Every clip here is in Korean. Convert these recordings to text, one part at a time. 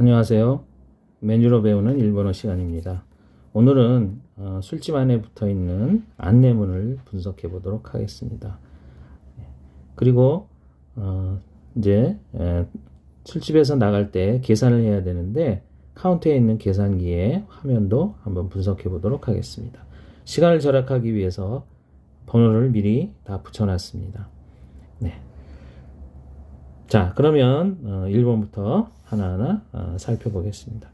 안녕하세요. 메뉴로 배우는 일본어 시간입니다. 오늘은 어, 술집 안에 붙어 있는 안내문을 분석해 보도록 하겠습니다. 그리고 어, 이제 에, 술집에서 나갈 때 계산을 해야 되는데 카운터에 있는 계산기의 화면도 한번 분석해 보도록 하겠습니다. 시간을 절약하기 위해서 번호를 미리 다 붙여놨습니다. 네. 자, 그러면 어, 1번부터 하나하나 어, 살펴보겠습니다.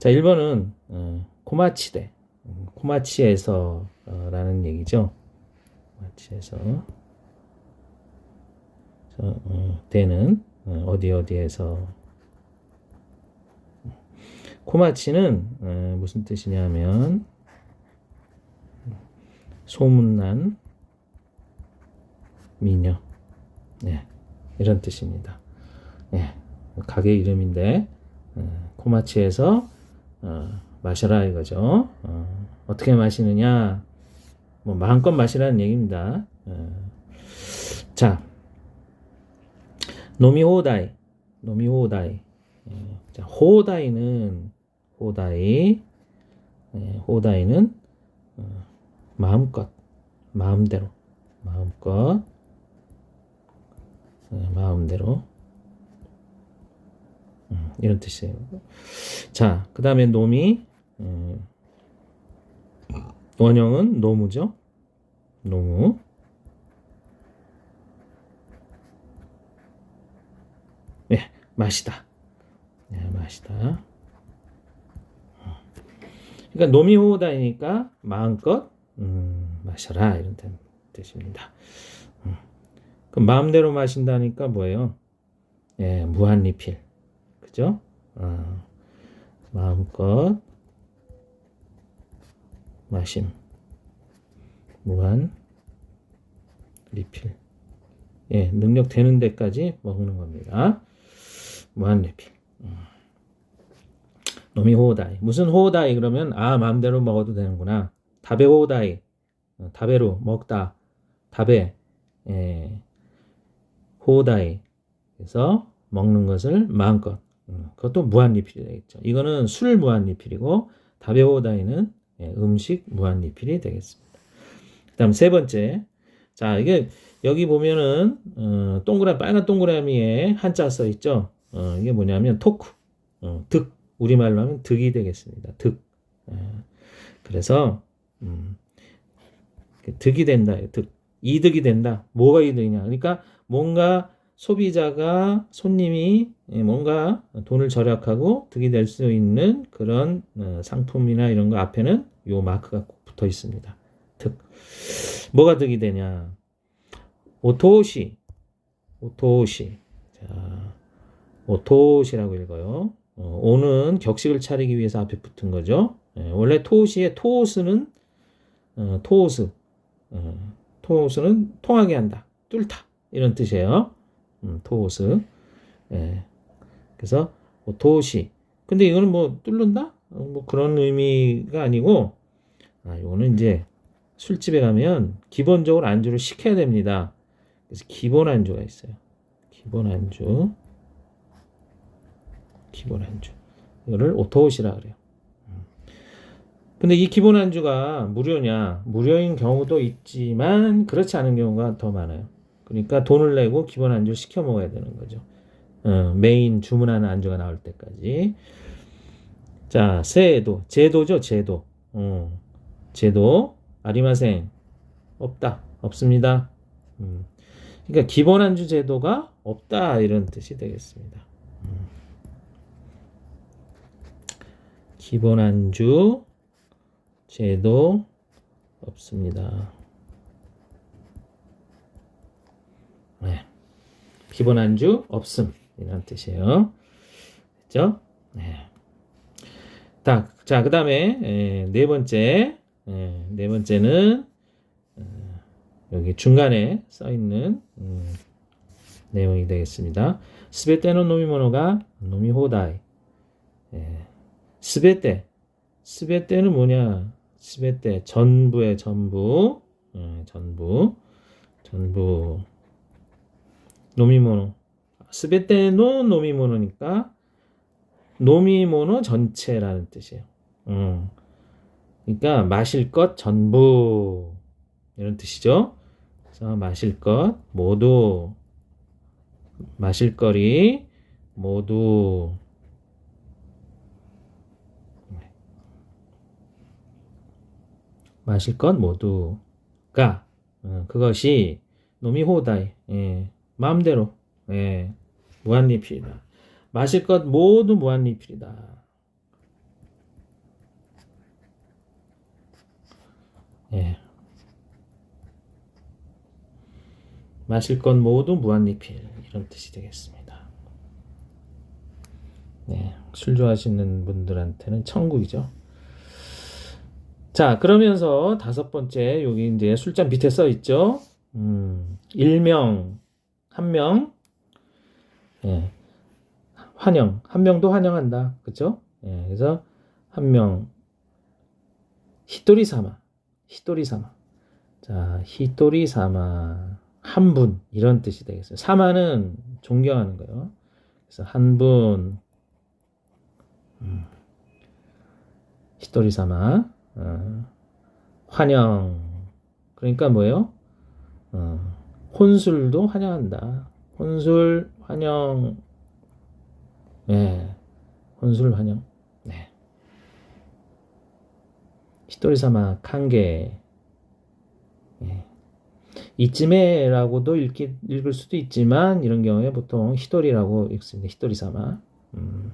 자, 1번은 어, 코마치대, 음, 코마치에서 어, 라는 얘기죠. 코마치에서. 저, 어, 대는 어, 어디 어디에서. 코마치는 어, 무슨 뜻이냐면 소문난 미녀, 네, 이런 뜻입니다. 네, 가게 이름인데 어, 코마치에서 어, 마셔라 이거죠. 어, 어떻게 마시느냐, 뭐 마음껏 마시라는 얘기입니다. 어, 자, 노미호다이, 노미호다이. 어, 자, 호다이는 호다이, 예, 호다이는 어, 마음껏, 마음대로, 마음껏, 예, 마음대로. 음, 이런 뜻이에요. 자, 그 다음에 노미, 음, 원형은 노무죠. 노무. 네, 맛이다. 네, 맛이다. 그러니까 노미호다이니까 마음껏 음, 마셔라 이런 뜻입니다. 음. 그 마음대로 마신다니까 뭐예요? 예, 무한 리필. 그죠? 어, 마음껏 마심. 무한 리필. 예, 능력 되는 데까지 먹는 겁니다. 무한 리필. 음. 노미 호다이. 무슨 호다이 그러면 아 마음대로 먹어도 되는구나. 다베 호다이. 어, 다베로 먹다. 다베. 예. 호다이. 그래서 먹는 것을 마음껏. 음, 그것도 무한 리필이 되겠죠. 이거는 술 무한 리필이고 다베 호다이는 예, 음식 무한 리필이 되겠습니다. 그다음 세 번째. 자, 이게 여기 보면은 어, 동그라미 빨간 동그라미에 한자 써 있죠. 어, 이게 뭐냐면 토크. 어, 득. 우리말로 하면 득이 되겠습니다. 득. 예. 그래서 음, 득이 된다. 득. 이득이 된다. 뭐가 이득이냐? 그러니까 뭔가 소비자가 손님이 예, 뭔가 돈을 절약하고 득이 될 수 있는 그런 어, 상품이나 이런 거 앞에는 요 마크가 꼭 붙어 있습니다. 득. 뭐가 득이 되냐? 오토시. 오토시. 자, 오토시라고 읽어요. 어, 오는 격식을 차리기 위해서 앞에 붙은 거죠. 예, 원래 토시의 토스는 어, 토스, 어, 토스는 통하게 한다, 뚫다 이런 뜻이에요. 음, 토스. 예, 그래서 뭐 도시. 근데 이거는 뭐 뚫는다? 어, 뭐 그런 의미가 아니고, 아, 이거는 이제 술집에 가면 기본적으로 안주를 시켜야 됩니다. 그래서 기본 안주가 있어요. 기본 안주. 기본 안주. 이거를 오토시라 그래요. 음. 근데 이 기본 안주가 무료냐? 무료인 경우도 있지만 그렇지 않은 경우가 더 많아요. 그러니까 돈을 내고 기본 안주 시켜 먹어야 되는 거죠. 어, 메인 주문하는 안주가 나올 때까지. 자, 세도, 제도죠, 제도. 어, 제도, 아리마생, 없다, 없습니다. 음. 그러니까 기본 안주 제도가 없다 이런 뜻이 되겠습니다. 음. 기본 안주 제도 없습니다. 네. 기본 안주 없음 이런 뜻이에요. 됐죠? 네. 자, 자 그다음에 네 번째 에, 네 번째는 어, 여기 중간에 써 있는 음, 내용이 되겠습니다. 스베테노 노미모노가 노미호다이. 예. 스베테. 스베테는 뭐냐? 스베테 전부의 전부. 예, 전부. 전부. 노미모노. 스베테노 노미모노니까 노미모노 전체라는 뜻이에요. 음. 그러니까 마실 것 전부 이런 뜻이죠. 그래서 마실 것 모두 마실 거리 모두 마실 것 모두가 어, 그것이 노미호다이 예, 마음대로 예, 무한리필이다. 마실 것 모두 무한리필이다. 예. 마실 것 모두 무한리필 이런 뜻이 되겠습니다. 네, 술 좋아하시는 분들한테는 천국이죠. 자, 그러면서 다섯 번째 여기 이제 술잔 밑에 써 있죠. 음, 일명 한 명, 예, 환영 한 명도 환영한다, 그렇죠? 예, 그래서 한 명 히토리 사마, 히토리 사마. 자, 히토리 사마 한 분 이런 뜻이 되겠어요. 사마는 존경하는 거예요. 그래서 한 분, 음, 히토리 사마. 어, 환영. 그러니까 뭐예요? 어, 혼술도 환영한다. 혼술 환영. 네. 혼술 환영. 네. 히토리사마 칸게. 네. 이쯤에라고도 읽기, 읽을 수도 있지만 이런 경우에 보통 히토리라고 읽습니다. 히토리사마. 음,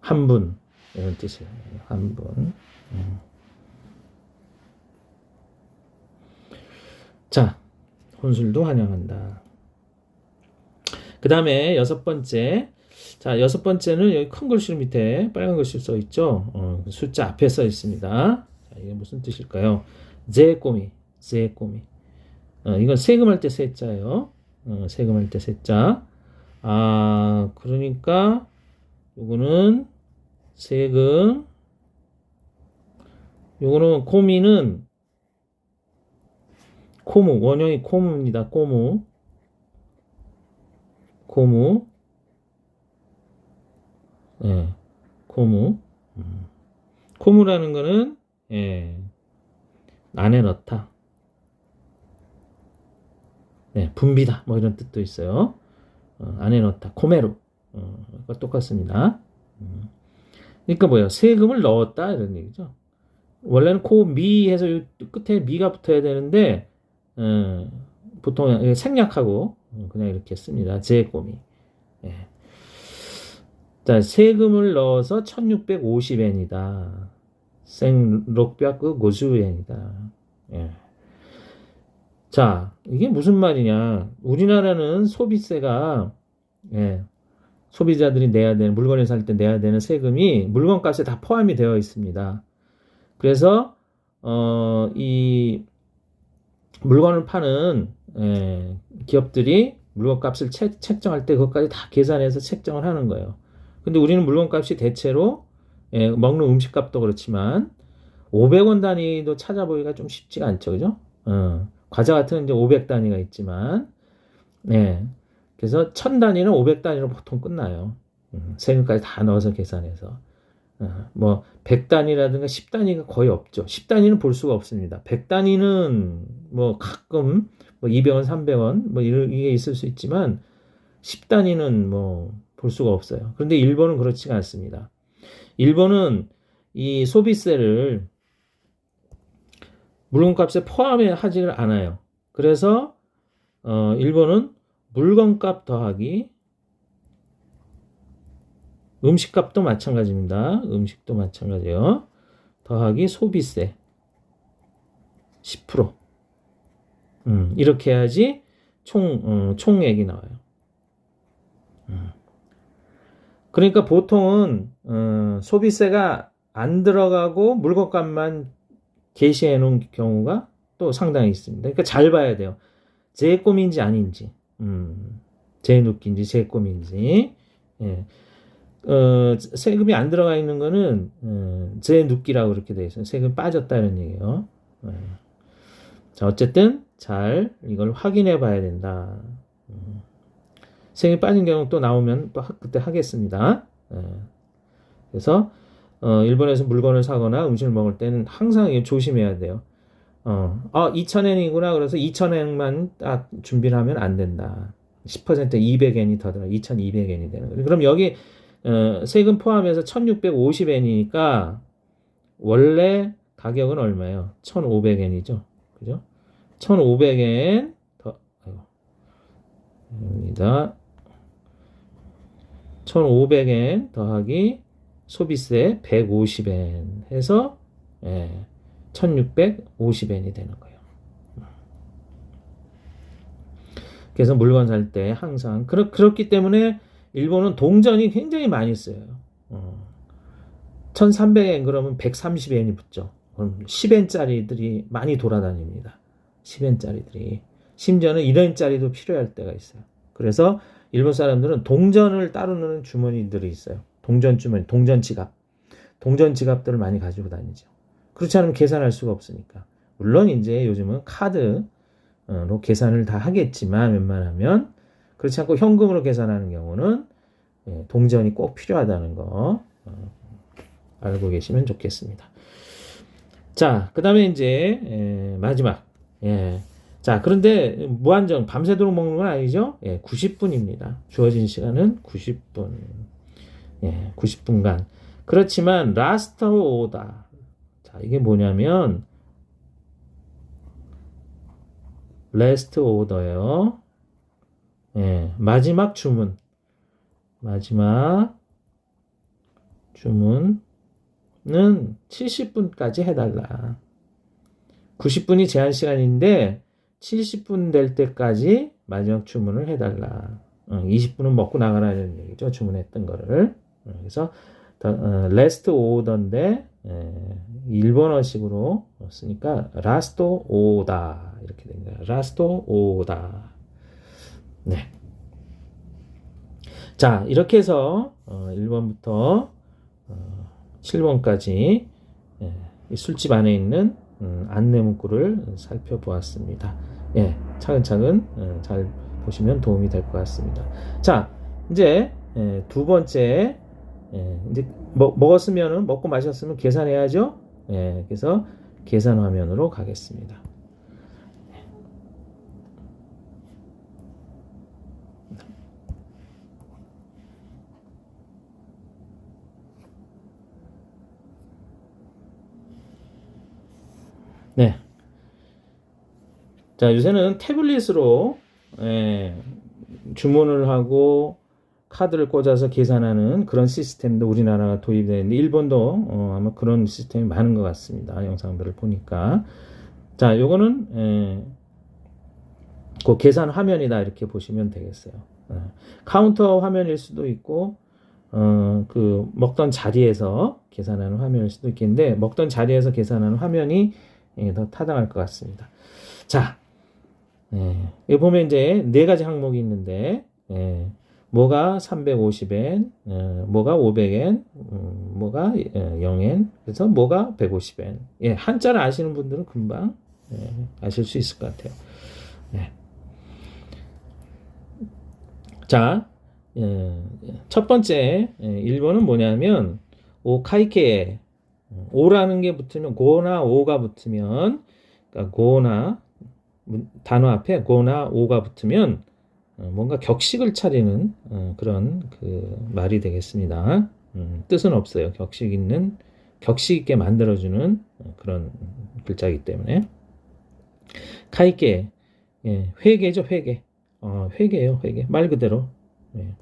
한 분. 이런 뜻이에요. 한 분. 음. 자, 혼술도 환영한다. 그 다음에 여섯 번째. 자, 여섯 번째는 여기 큰 글씨 밑에 빨간 글씨 써 있죠. 어, 숫자 앞에 써 있습니다. 자, 이게 무슨 뜻일까요? 제꼬미, 제꼬미. 어, 이건 세금할 때 세자예요. 어, 세금할 때 세자. 아, 그러니까 요거는 세금 요거는 코미는 코무 원형이 코무입니다. 코무 코무 예, 코무 음. 코무라는 거는 예, 안에 넣다. 네, 분비다. 뭐 이런 뜻도 있어요. 어, 안에 넣다. 코메로. 어, 똑같습니다. 음. 그러니까 뭐예요? 세금을 넣었다 이런 얘기죠. 원래는 코 미 해서 끝에 미가 붙어야 되는데 어, 보통 생략하고 그냥 이렇게 씁니다. 제꼬미. 예. 자, 세금을 넣어서 1650엔이다. 생록벽그 고주엔이다. 예. 자, 이게 무슨 말이냐? 우리나라는 소비세가 예, 소비자들이 내야 되는 물건을 살 때 내야 되는 세금이 물건값에 다 포함이 되어 있습니다. 그래서 어, 이 물건을 파는 예, 기업들이 물건값을 채, 책정할 때 그것까지 다 계산해서 책정을 하는 거예요. 근데 우리는 물건값이 대체로 예, 먹는 음식값도 그렇지만 500원 단위도 찾아보기가 좀 쉽지가 않죠, 그죠? 어, 과자 같은 이제 500 단위가 있지만, 예, 그래서 1000 단위는 500 단위로 보통 끝나요. 음, 세금까지 다 넣어서 계산해서. 어, 뭐 100단위라든가 10단위가 거의 없죠. 10단위는 볼 수가 없습니다. 100단위는 뭐 가끔 뭐 200원, 300원 뭐 이게 있을 수 있지만 10단위는 뭐 볼 수가 없어요. 그런데 일본은 그렇지가 않습니다. 일본은 이 소비세를 물건값에 포함해 하지를 않아요. 그래서 어 일본은 물건값 더하기 음식값도 마찬가지입니다. 음식도 마찬가지예요. 더하기 소비세 10%. 음, 이렇게 해야지 총 어, 총액이 나와요. 음. 그러니까 보통은 어, 소비세가 안 들어가고 물건값만 게시해 놓은 경우가 또 상당히 있습니다. 그러니까 잘 봐야 돼요. 제 꿈인지 아닌지, 음, 제 눕기인지 제 꿈인지. 예. 어, 세금이 안 들어가 있는 거는 어, 제 눕기라고 그렇게 돼 있어요. 세금 빠졌다는 얘기예요. 어. 자, 어쨌든 잘 이걸 확인해 봐야 된다. 음. 세금이 빠진 경우 또 나오면 또 하, 그때 하겠습니다. 어. 그래서 어, 일본에서 물건을 사거나 음식을 먹을 때는 항상 조심해야 돼요. 어, 아, 2,000엔이구나. 그래서 2,000엔만 딱 준비를 하면 안 된다. 10% 200엔이 더 들어. 2,200엔이 되는 거예요. 그럼 여기 어, 세금 포함해서 1,650엔이니까 원래 가격은 얼마예요? 1,500엔이죠. 그죠? 1,500엔 더. 여기다 1,500엔 더하기 소비세 150엔 해서 예, 1,650엔이 되는 거예요. 그래서 물건 살 때 항상 그렇, 그렇기 때문에 일본은 동전이 굉장히 많이 써요. 어. 1,300엔 그러면 130엔이 붙죠. 그럼 10엔짜리들이 많이 돌아다닙니다. 10엔짜리들이. 심지어는 1엔짜리도 필요할 때가 있어요. 그래서 일본 사람들은 동전을 따로 넣는 주머니들이 있어요. 동전 주머니, 동전 지갑. 동전 지갑들을 많이 가지고 다니죠. 그렇지 않으면 계산할 수가 없으니까. 물론 이제 요즘은 카드로 계산을 다 하겠지만 웬만하면 그렇지 않고 현금으로 계산하는 경우는 예, 동전이 꼭 필요하다는 거 어, 알고 계시면 좋겠습니다. 자, 그 다음에 이제 예, 마지막. 예. 자, 그런데 무한정 밤새도록 먹는 건 아니죠? 예, 90분입니다. 주어진 시간은 90분. 예, 90분간. 그렇지만 라스트 오다. 자, 이게 뭐냐면 레스트 오더예요. 예, 마지막 주문. 마지막 주문은 70분까지 해달라. 90분이 제한 시간인데 70분 될 때까지 마지막 주문을 해달라. 어, 20분은 먹고 나가라는 얘기죠. 주문했던 거를. 어, 그래서 레스트 오더인데 일본어식으로 쓰니까 라스토 오다 이렇게 됩니다. 라스토 오다. 네. 자 이렇게 해서 어, 1번부터 어, 7번까지 예, 술집 안에 있는 음, 안내 문구를 살펴보았습니다. 예, 차근차근 어, 잘 보시면 도움이 될 것 같습니다. 자, 이제 예, 두 번째 예, 이제 먹, 먹었으면은 먹고 마셨으면 계산해야죠. 예, 그래서 계산 화면으로 가겠습니다. 네. 자, 요새는 태블릿으로 예, 주문을 하고 카드를 꽂아서 계산하는 그런 시스템도 우리나라가 도입되는데 일본도 어, 아마 그런 시스템이 많은 것 같습니다. 영상들을 보니까 자, 요거는 예, 그 계산 화면이다 이렇게 보시면 되겠어요. 어, 카운터 화면일 수도 있고 어, 그 먹던 자리에서 계산하는 화면일 수도 있겠는데 먹던 자리에서 계산하는 화면이 예, 더 타당할 것 같습니다. 자, 예, 여기 보면 이제 네 가지 항목이 있는데 예, 뭐가 350엔, 어, 뭐가 500엔, 음, 뭐가 어, 0엔, 그래서 뭐가 150엔. 예, 한자를 아시는 분들은 금방 예, 아실 수 있을 것 같아요. 예. 자, 예, 첫 번째 예, 1번은 뭐냐면 오카이케 오라는 게 붙으면 고나 오가 붙으면 그러니까 고나 단어 앞에 고나 오가 붙으면 어, 뭔가 격식을 차리는 어, 그런 그 말이 되겠습니다. 음, 뜻은 없어요. 격식 있는 격식 있게 만들어주는 어, 그런 글자이기 때문에 카이케 예, 회계죠 회계 어, 회계예요 회계 말 그대로 예.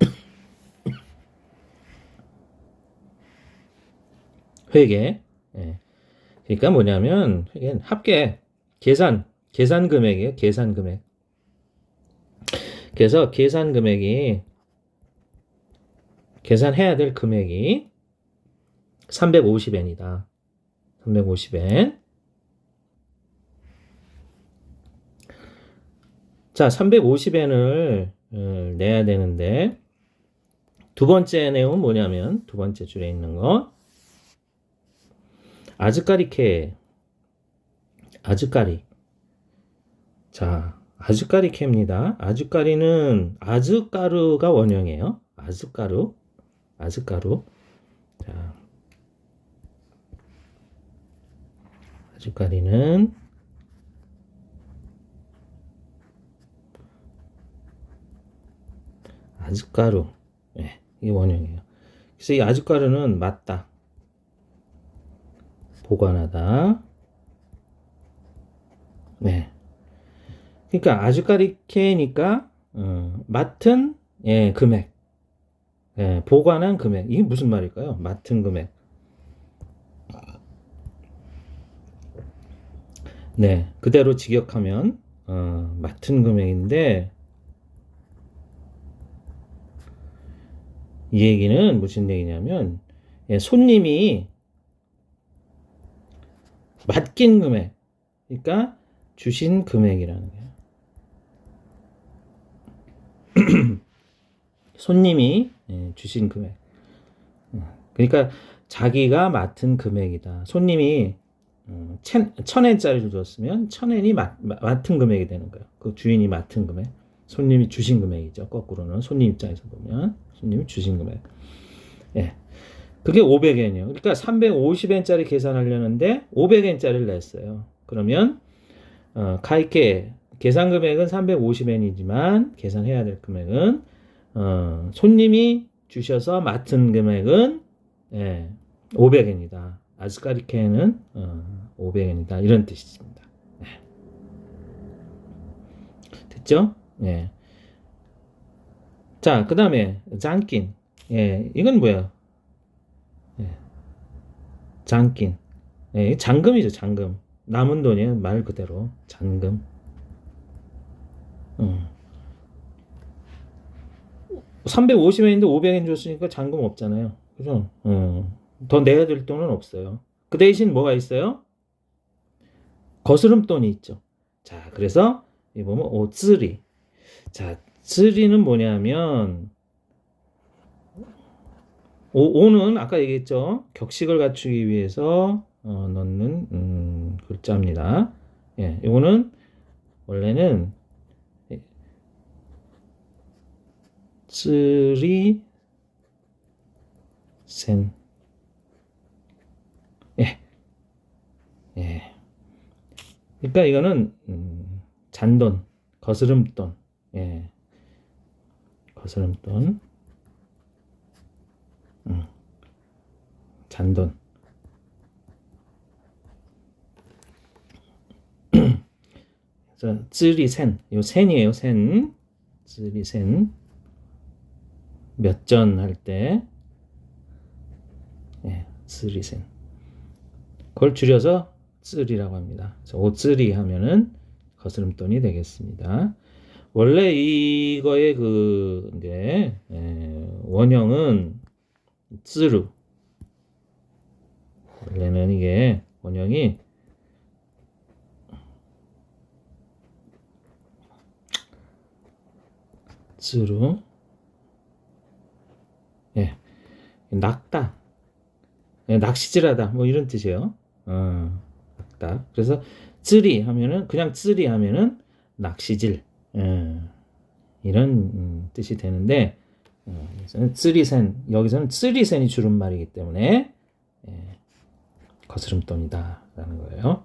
회계 예. 그러니까 뭐냐면 합계 계산 계산 금액이에요. 계산 금액. 그래서 계산 금액이 계산해야 될 금액이 350엔이다. 350엔. 자, 350엔을 어, 내야 되는데 두 번째 내용은 뭐냐면 두 번째 줄에 있는 거 아즈까리케 아즈까리 자, 아즈까리케입니다. 아즈까리는 아즈가루가 원형이에요. 아즈가루, 아즈가루. 자, 아즈까리는 아즈가루. 예, 이게 원형이에요. 그래서 이 아즈가루는 맞다. 보관하다. 네. 그러니까 아즈까리케니까 어, 맡은 예, 금액. 예, 보관한 금액. 이게 무슨 말일까요? 맡은 금액. 네, 그대로 직역하면 어, 맡은 금액인데 이 얘기는 무슨 얘기냐면 예, 손님이 맡긴 금액, 그러니까 주신 금액이라는 거예요. 손님이 예, 주신 금액. 어, 그러니까 자기가 맡은 금액이다. 손님이 어, 천, 천 엔짜리를 줬으면 천 엔이 맡, 맡은 금액이 되는 거예요. 그 주인이 맡은 금액. 손님이 주신 금액이죠. 거꾸로는 손님 입장에서 보면 손님이 주신 금액. 예. 그게 500엔이에요. 그러니까 350엔짜리 계산하려는데 500엔짜리를 냈어요. 그러면 어, 가이케 계산 금액은 350엔이지만 계산해야 될 금액은 어, 손님이 주셔서 맡은 금액은 예, 500엔이다. 아스카리케는 어, 500엔이다. 이런 뜻입니다. 예. 됐죠? 예. 자, 그 다음에 장긴. 예, 이건 뭐야? 예. 장긴. 예, 잔금이죠, 잔금. 남은 돈이에요, 말 그대로. 잔금. 어. 350엔인데 500엔 줬으니까 잔금 없잖아요. 그죠? 어. 더 내야 될 돈은 없어요. 그 대신 뭐가 있어요? 거스름 돈이 있죠. 자, 그래서 이 보면 오쓰리. 자, 쓰리는 뭐냐면 오, 오는 아까 얘기했죠. 격식을 갖추기 위해서 어, 넣는 음, 글자입니다. 예, 이거는 원래는 쓰리 센 예. 예. 그러니까 이거는 음, 잔돈, 거스름돈. 예. 거스름돈. 잔돈. 그래서 쯔리센. 요 센이에요, 센. 쯔리센. 몇 전 할 때. 예, 쯔리센. 그걸 줄여서 쯔리라고 합니다. 오쯔리 하면은 거스름돈이 되겠습니다. 원래 이거의 그 이제 예, 원형은 쯔르. 원래는 이게 원형이 쯔르. 예, 낙다. 예, 낚시질하다. 뭐 이런 뜻이에요. 어, 낙다. 그래서 쯔리 하면은 그냥 쯔리 하면은 낚시질. 예, 이런 음, 뜻이 되는데 어, 여기서는 쯔리센 여기서는 쯔리센이 줄임말이기 때문에 예, 거스름돈이다 라는 거예요.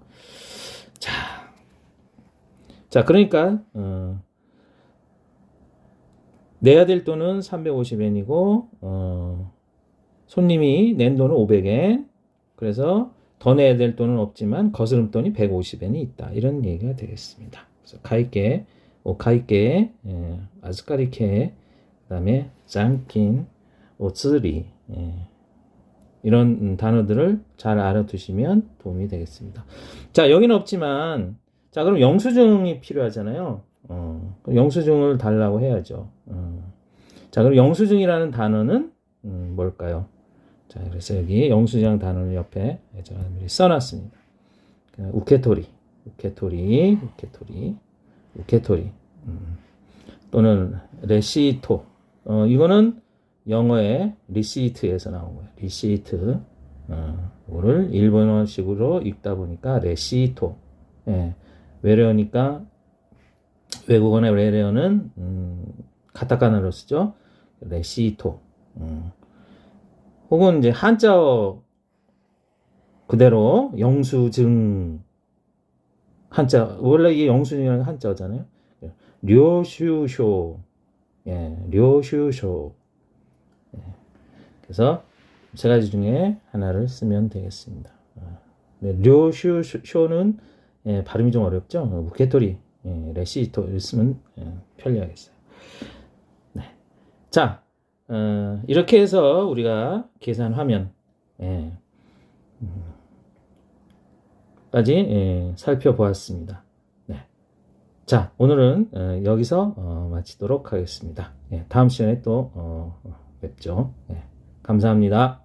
자, 자 그러니까 어, 내야 될 돈은 350엔이고 어, 손님이 낸 돈은 500엔. 그래서 더 내야 될 돈은 없지만 거스름돈이 150엔이 있다. 이런 얘기가 되겠습니다. 그래서 가이게, 오 가이게, 예, 아즈카리케, 그 다음에 짱킨, 오츠리 예, 이런 음, 단어들을 잘 알아두시면 도움이 되겠습니다. 자 여기는 없지만 자 그럼 영수증이 필요하잖아요. 어, 영수증을 달라고 해야죠. 어. 자 그럼 영수증이라는 단어는 음, 뭘까요? 자, 그래서 여기 영수증 단어를 옆에 제가 미리 써놨습니다. 우케토리, 우케토리, 우케토리, 우케토리, 음. 또는 레시토. 어, 이거는 영어의 리시트에서 나온 거예요. 리시트. 어, 일본어식으로 읽다 보니까 레시토. 예, 외래어니까 외국어의 레레어는 음, 카타카나로 쓰죠. 레시토. 음. 혹은 이제 한자어 그대로 영수증 한자 원래 이게 영수증이라는 게 한자어잖아요. 료슈쇼. 예, 료슈쇼. 예. 그래서 세 가지 중에 하나를 쓰면 되겠습니다. 아, 네, 료슈 쇼는 예, 발음이 좀 어렵죠. 무케토리, 예, 레시토를 쓰면 예, 편리하겠어요. 네. 자, 어, 이렇게 해서 우리가 계산 화면 예, 음, 까지 예, 살펴보았습니다. 네. 자, 오늘은 어, 여기서 어, 마치도록 하겠습니다. 예, 다음 시간에 또 어, 뵙죠. 예, 감사합니다.